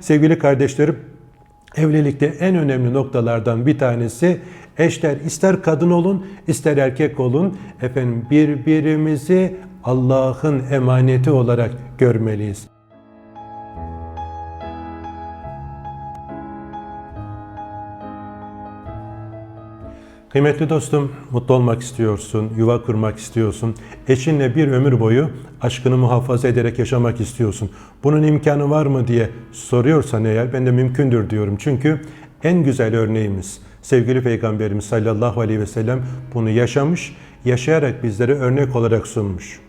Sevgili kardeşlerim, evlilikte en önemli noktalardan bir tanesi eşler ister kadın olun ister erkek olun efendim birbirimizi Allah'ın emaneti olarak görmeliyiz. Kıymetli dostum, mutlu olmak istiyorsun, yuva kurmak istiyorsun, eşinle bir ömür boyu aşkını muhafaza ederek yaşamak istiyorsun. Bunun imkanı var mı diye soruyorsan eğer ben de mümkündür diyorum. Çünkü en güzel örneğimiz sevgili Peygamberimiz sallallahu aleyhi ve sellem bunu yaşamış, yaşayarak bizlere örnek olarak sunmuş.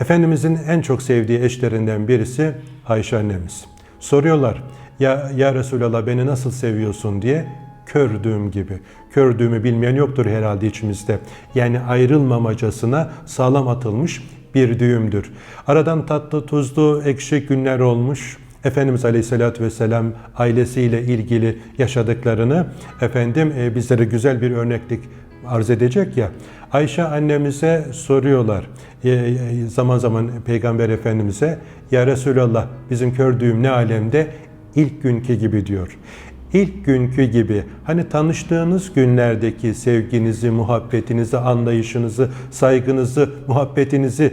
Efendimizin en çok sevdiği eşlerinden birisi Ayşe annemiz. Soruyorlar, ya, ya Resulallah beni nasıl seviyorsun diye kördüğüm gibi. Kördüğümü bilmeyen yoktur herhalde içimizde. Yani ayrılmamacasına sağlam atılmış bir düğümdür. Aradan tatlı, tuzlu, ekşi günler olmuş. Efendimiz Aleyhisselatü Vesselam ailesiyle ilgili yaşadıklarını efendim e, bizlere güzel bir örneklik arz edecek ya. Ayşe annemize soruyorlar e, e, zaman zaman Peygamber Efendimiz'e Ya Resulallah bizim kördüğüm ne alemde ilk günkü gibi diyor ilk günkü gibi hani tanıştığınız günlerdeki sevginizi, muhabbetinizi, anlayışınızı, saygınızı, muhabbetinizi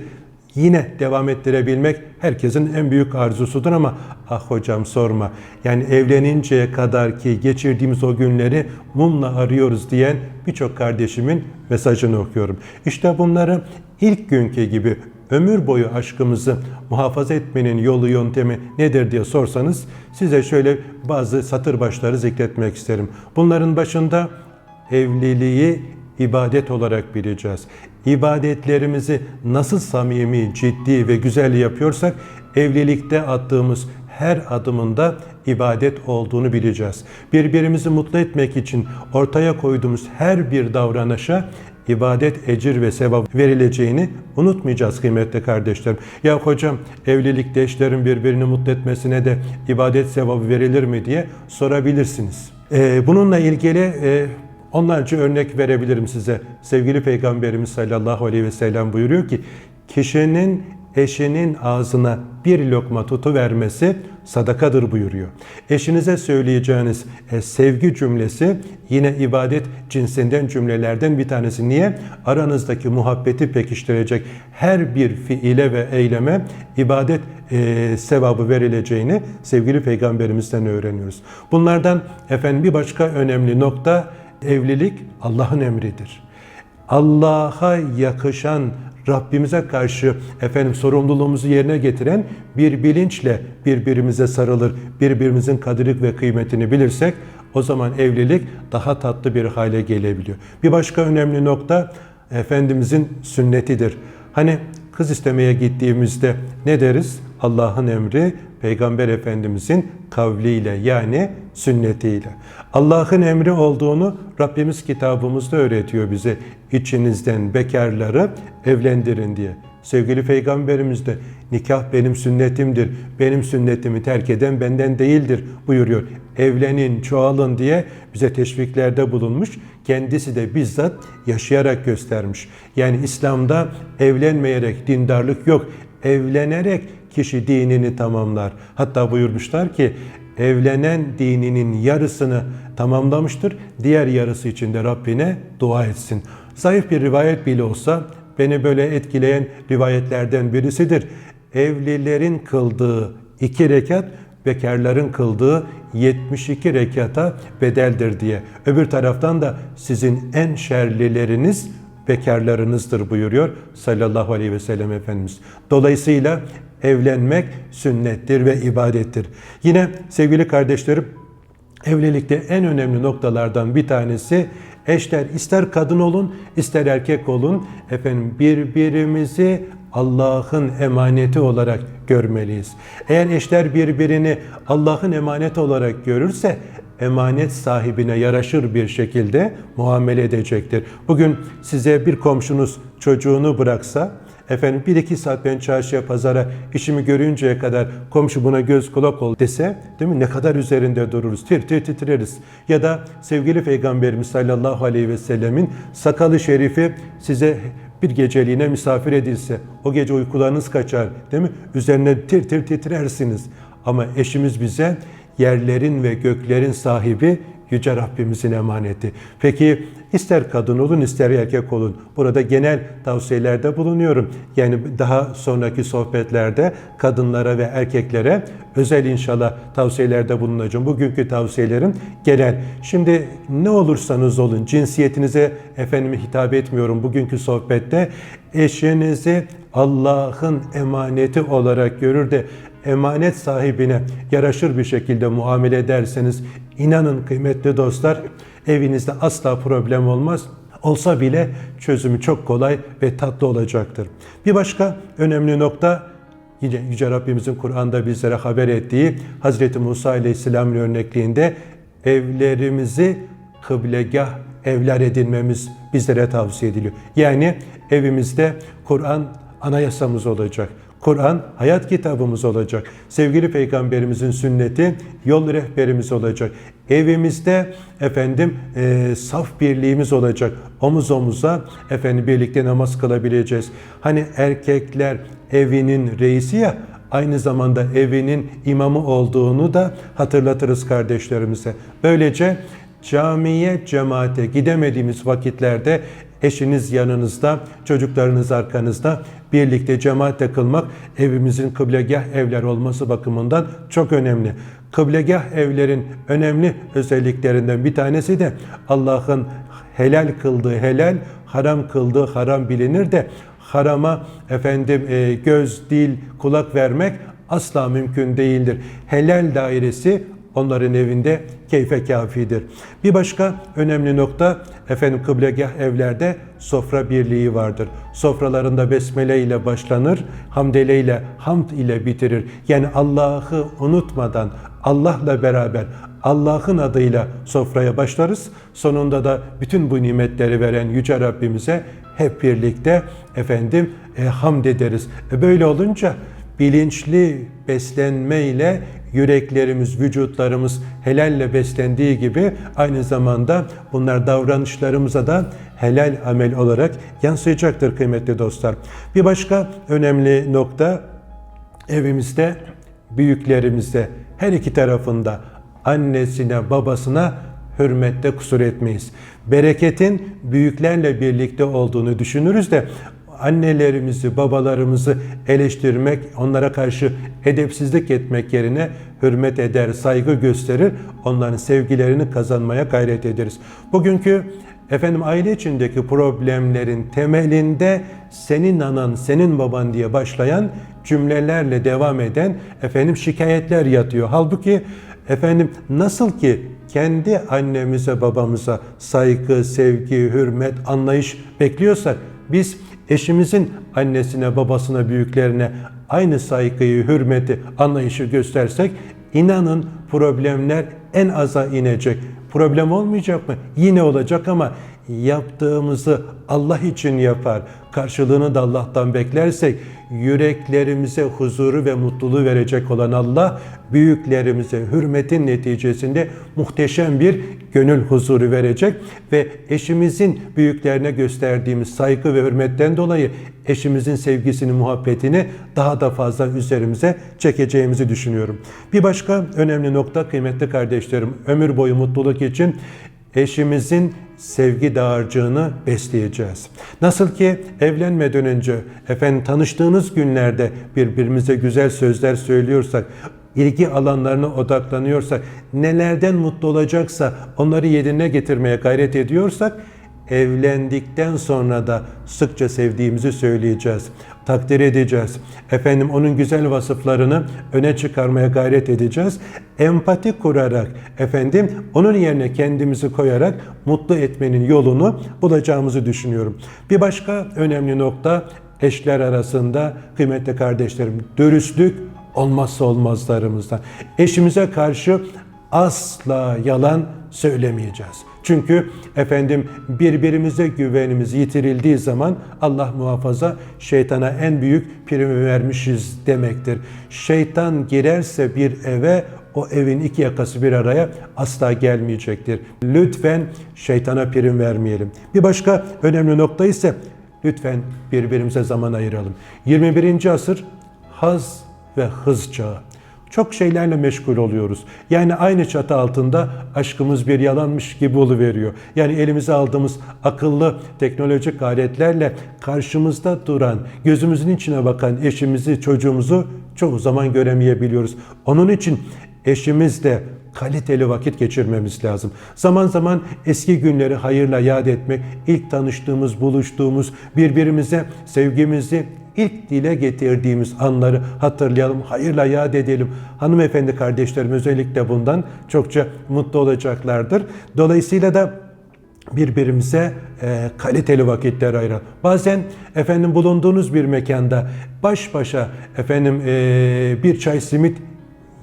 yine devam ettirebilmek herkesin en büyük arzusudur ama ah hocam sorma. Yani evleninceye kadar ki geçirdiğimiz o günleri mumla arıyoruz diyen birçok kardeşimin mesajını okuyorum. İşte bunları ilk günkü gibi ömür boyu aşkımızı muhafaza etmenin yolu yöntemi nedir diye sorsanız size şöyle bazı satır başları zikretmek isterim. Bunların başında evliliği ibadet olarak bileceğiz. İbadetlerimizi nasıl samimi, ciddi ve güzel yapıyorsak evlilikte attığımız her adımında ibadet olduğunu bileceğiz. Birbirimizi mutlu etmek için ortaya koyduğumuz her bir davranışa ibadet, ecir ve sevap verileceğini unutmayacağız kıymetli kardeşlerim. Ya hocam evlilikte eşlerin birbirini mutlu etmesine de ibadet sevabı verilir mi diye sorabilirsiniz. Ee, bununla ilgili e, onlarca örnek verebilirim size. Sevgili Peygamberimiz sallallahu aleyhi ve sellem buyuruyor ki kişinin eşinin ağzına bir lokma tutu vermesi sadakadır buyuruyor. Eşinize söyleyeceğiniz e, sevgi cümlesi yine ibadet cinsinden cümlelerden bir tanesi. Niye? Aranızdaki muhabbeti pekiştirecek her bir fiile ve eyleme ibadet e, sevabı verileceğini sevgili peygamberimizden öğreniyoruz. Bunlardan efendim bir başka önemli nokta evlilik Allah'ın emridir. Allah'a yakışan Rabbimize karşı efendim sorumluluğumuzu yerine getiren bir bilinçle birbirimize sarılır, birbirimizin kadri ve kıymetini bilirsek o zaman evlilik daha tatlı bir hale gelebiliyor. Bir başka önemli nokta Efendimizin sünnetidir. Hani kız istemeye gittiğimizde ne deriz? Allah'ın emri Peygamber Efendimizin kavliyle yani sünnetiyle. Allah'ın emri olduğunu Rabbimiz kitabımızda öğretiyor bize. İçinizden bekarları evlendirin diye. Sevgili Peygamberimiz de nikah benim sünnetimdir. Benim sünnetimi terk eden benden değildir buyuruyor. Evlenin, çoğalın diye bize teşviklerde bulunmuş. Kendisi de bizzat yaşayarak göstermiş. Yani İslam'da evlenmeyerek dindarlık yok. Evlenerek kişi dinini tamamlar. Hatta buyurmuşlar ki evlenen dininin yarısını tamamlamıştır. Diğer yarısı için de Rabbine dua etsin. Zayıf bir rivayet bile olsa beni böyle etkileyen rivayetlerden birisidir. Evlilerin kıldığı iki rekat bekarların kıldığı 72 rekata bedeldir diye. Öbür taraftan da sizin en şerlileriniz bekarlarınızdır buyuruyor sallallahu aleyhi ve sellem Efendimiz. Dolayısıyla evlenmek sünnettir ve ibadettir. Yine sevgili kardeşlerim evlilikte en önemli noktalardan bir tanesi eşler ister kadın olun ister erkek olun efendim birbirimizi Allah'ın emaneti olarak görmeliyiz. Eğer eşler birbirini Allah'ın emaneti olarak görürse emanet sahibine yaraşır bir şekilde muamele edecektir. Bugün size bir komşunuz çocuğunu bıraksa Efendim bir iki saat ben çarşıya pazara işimi görünceye kadar komşu buna göz kulak ol dese değil mi ne kadar üzerinde dururuz tir tir titreriz. Ya da sevgili Peygamberimiz sallallahu aleyhi ve sellemin sakalı şerifi size bir geceliğine misafir edilse o gece uykularınız kaçar değil mi? Üzerine tir tir titrersiniz. Ama eşimiz bize yerlerin ve göklerin sahibi Yüce Rabbimizin emaneti. Peki ister kadın olun ister erkek olun. Burada genel tavsiyelerde bulunuyorum. Yani daha sonraki sohbetlerde kadınlara ve erkeklere özel inşallah tavsiyelerde bulunacağım. Bugünkü tavsiyelerim genel. Şimdi ne olursanız olun cinsiyetinize efendime hitap etmiyorum bugünkü sohbette. Eşinizi Allah'ın emaneti olarak görür de emanet sahibine yaraşır bir şekilde muamele ederseniz inanın kıymetli dostlar evinizde asla problem olmaz. Olsa bile çözümü çok kolay ve tatlı olacaktır. Bir başka önemli nokta Yine Yüce Rabbimizin Kur'an'da bizlere haber ettiği Hazreti Musa Aleyhisselam'ın örnekliğinde evlerimizi kıblegah evler edinmemiz bizlere tavsiye ediliyor. Yani evimizde Kur'an anayasamız olacak. Kur'an hayat kitabımız olacak. Sevgili Peygamberimizin sünneti yol rehberimiz olacak. Evimizde efendim e, saf birliğimiz olacak. Omuz omuza efendim birlikte namaz kılabileceğiz. Hani erkekler evinin reisi ya aynı zamanda evinin imamı olduğunu da hatırlatırız kardeşlerimize. Böylece camiye, cemaate gidemediğimiz vakitlerde eşiniz yanınızda, çocuklarınız arkanızda birlikte cemaatle kılmak evimizin kıblegah evler olması bakımından çok önemli. Kıblegah evlerin önemli özelliklerinden bir tanesi de Allah'ın helal kıldığı helal, haram kıldığı haram bilinir de harama efendim e, göz, dil, kulak vermek asla mümkün değildir. Helal dairesi onların evinde keyfe kafidir. Bir başka önemli nokta efendim kıblegah evlerde sofra birliği vardır. Sofralarında besmele ile başlanır, hamdele ile hamd ile bitirir. Yani Allah'ı unutmadan Allah'la beraber Allah'ın adıyla sofraya başlarız. Sonunda da bütün bu nimetleri veren yüce Rabbimize hep birlikte efendim e, hamd ederiz. E, böyle olunca bilinçli beslenme ile yüreklerimiz, vücutlarımız helalle beslendiği gibi aynı zamanda bunlar davranışlarımıza da helal amel olarak yansıyacaktır kıymetli dostlar. Bir başka önemli nokta evimizde, büyüklerimizde her iki tarafında annesine, babasına hürmette kusur etmeyiz. Bereketin büyüklerle birlikte olduğunu düşünürüz de annelerimizi, babalarımızı eleştirmek, onlara karşı edepsizlik etmek yerine hürmet eder, saygı gösterir, onların sevgilerini kazanmaya gayret ederiz. Bugünkü efendim aile içindeki problemlerin temelinde senin anan, senin baban diye başlayan cümlelerle devam eden efendim şikayetler yatıyor. Halbuki efendim nasıl ki kendi annemize, babamıza saygı, sevgi, hürmet, anlayış bekliyorsak biz eşimizin annesine, babasına, büyüklerine aynı saygıyı, hürmeti, anlayışı göstersek inanın problemler en aza inecek. Problem olmayacak mı? Yine olacak ama yaptığımızı Allah için yapar. Karşılığını da Allah'tan beklersek yüreklerimize huzuru ve mutluluğu verecek olan Allah büyüklerimize hürmetin neticesinde muhteşem bir gönül huzuru verecek ve eşimizin büyüklerine gösterdiğimiz saygı ve hürmetten dolayı eşimizin sevgisini, muhabbetini daha da fazla üzerimize çekeceğimizi düşünüyorum. Bir başka önemli nokta kıymetli kardeşlerim, ömür boyu mutluluk için eşimizin sevgi dağarcığını besleyeceğiz. Nasıl ki evlenmeden önce efendim tanıştığınız günlerde birbirimize güzel sözler söylüyorsak, ilgi alanlarına odaklanıyorsak, nelerden mutlu olacaksa onları yerine getirmeye gayret ediyorsak evlendikten sonra da sıkça sevdiğimizi söyleyeceğiz. Takdir edeceğiz. Efendim onun güzel vasıflarını öne çıkarmaya gayret edeceğiz. Empati kurarak efendim onun yerine kendimizi koyarak mutlu etmenin yolunu bulacağımızı düşünüyorum. Bir başka önemli nokta eşler arasında kıymetli kardeşlerim dürüstlük olmazsa olmazlarımızdan. Eşimize karşı asla yalan söylemeyeceğiz. Çünkü efendim birbirimize güvenimiz yitirildiği zaman Allah muhafaza şeytana en büyük primi vermişiz demektir. Şeytan girerse bir eve o evin iki yakası bir araya asla gelmeyecektir. Lütfen şeytana prim vermeyelim. Bir başka önemli nokta ise lütfen birbirimize zaman ayıralım. 21. asır haz ve hız çağı. Çok şeylerle meşgul oluyoruz. Yani aynı çatı altında aşkımız bir yalanmış gibi oluveriyor. Yani elimize aldığımız akıllı teknolojik aletlerle karşımızda duran, gözümüzün içine bakan eşimizi, çocuğumuzu çoğu zaman göremeyebiliyoruz. Onun için eşimizle kaliteli vakit geçirmemiz lazım. Zaman zaman eski günleri hayırla yad etmek, ilk tanıştığımız, buluştuğumuz, birbirimize sevgimizi ilk dile getirdiğimiz anları hatırlayalım, hayırla yad edelim. Hanımefendi kardeşlerim özellikle bundan çokça mutlu olacaklardır. Dolayısıyla da birbirimize e, kaliteli vakitler ayıralım. Bazen efendim bulunduğunuz bir mekanda baş başa efendim e, bir çay simit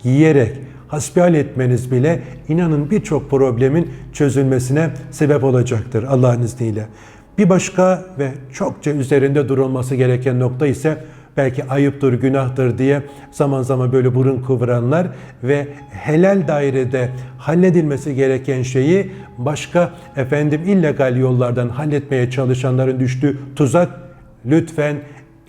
yiyerek hasbihal etmeniz bile inanın birçok problemin çözülmesine sebep olacaktır Allah'ın izniyle. Bir başka ve çokça üzerinde durulması gereken nokta ise belki ayıptır, günahtır diye zaman zaman böyle burun kıvıranlar ve helal dairede halledilmesi gereken şeyi başka efendim illegal yollardan halletmeye çalışanların düştüğü tuzak lütfen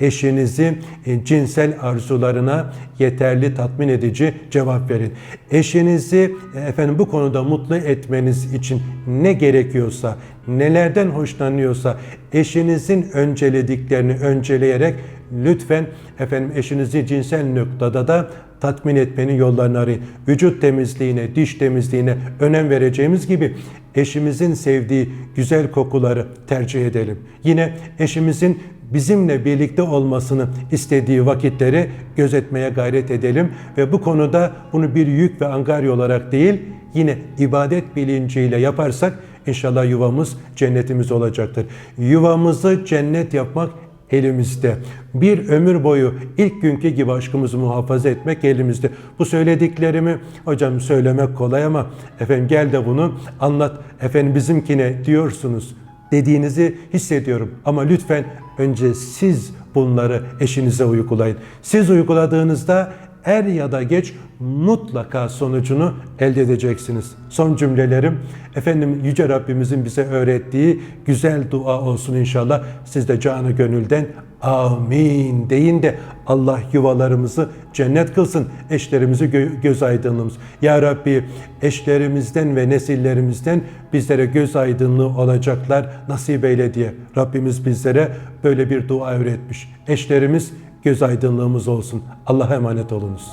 eşinizi e, cinsel arzularına yeterli tatmin edici cevap verin. Eşinizi e, efendim bu konuda mutlu etmeniz için ne gerekiyorsa, nelerden hoşlanıyorsa eşinizin öncelediklerini önceleyerek lütfen efendim eşinizi cinsel noktada da tatmin etmenin yollarını arayın. Vücut temizliğine, diş temizliğine önem vereceğimiz gibi eşimizin sevdiği güzel kokuları tercih edelim. Yine eşimizin bizimle birlikte olmasını istediği vakitleri gözetmeye gayret edelim ve bu konuda bunu bir yük ve angarya olarak değil yine ibadet bilinciyle yaparsak inşallah yuvamız cennetimiz olacaktır. Yuvamızı cennet yapmak elimizde. Bir ömür boyu ilk günkü gibi aşkımızı muhafaza etmek elimizde. Bu söylediklerimi hocam söylemek kolay ama efendim gel de bunu anlat. Efendim bizimkine diyorsunuz dediğinizi hissediyorum. Ama lütfen önce siz bunları eşinize uygulayın. Siz uyguladığınızda er ya da geç mutlaka sonucunu elde edeceksiniz. Son cümlelerim efendim yüce Rabbimizin bize öğrettiği güzel dua olsun inşallah. Siz de canı gönülden amin deyin de Allah yuvalarımızı cennet kılsın. Eşlerimizi gö- göz aydınlığımız. Ya Rabbi eşlerimizden ve nesillerimizden bizlere göz aydınlığı olacaklar nasip eyle diye Rabbimiz bizlere böyle bir dua öğretmiş. Eşlerimiz göz aydınlığımız olsun. Allah'a emanet olunuz.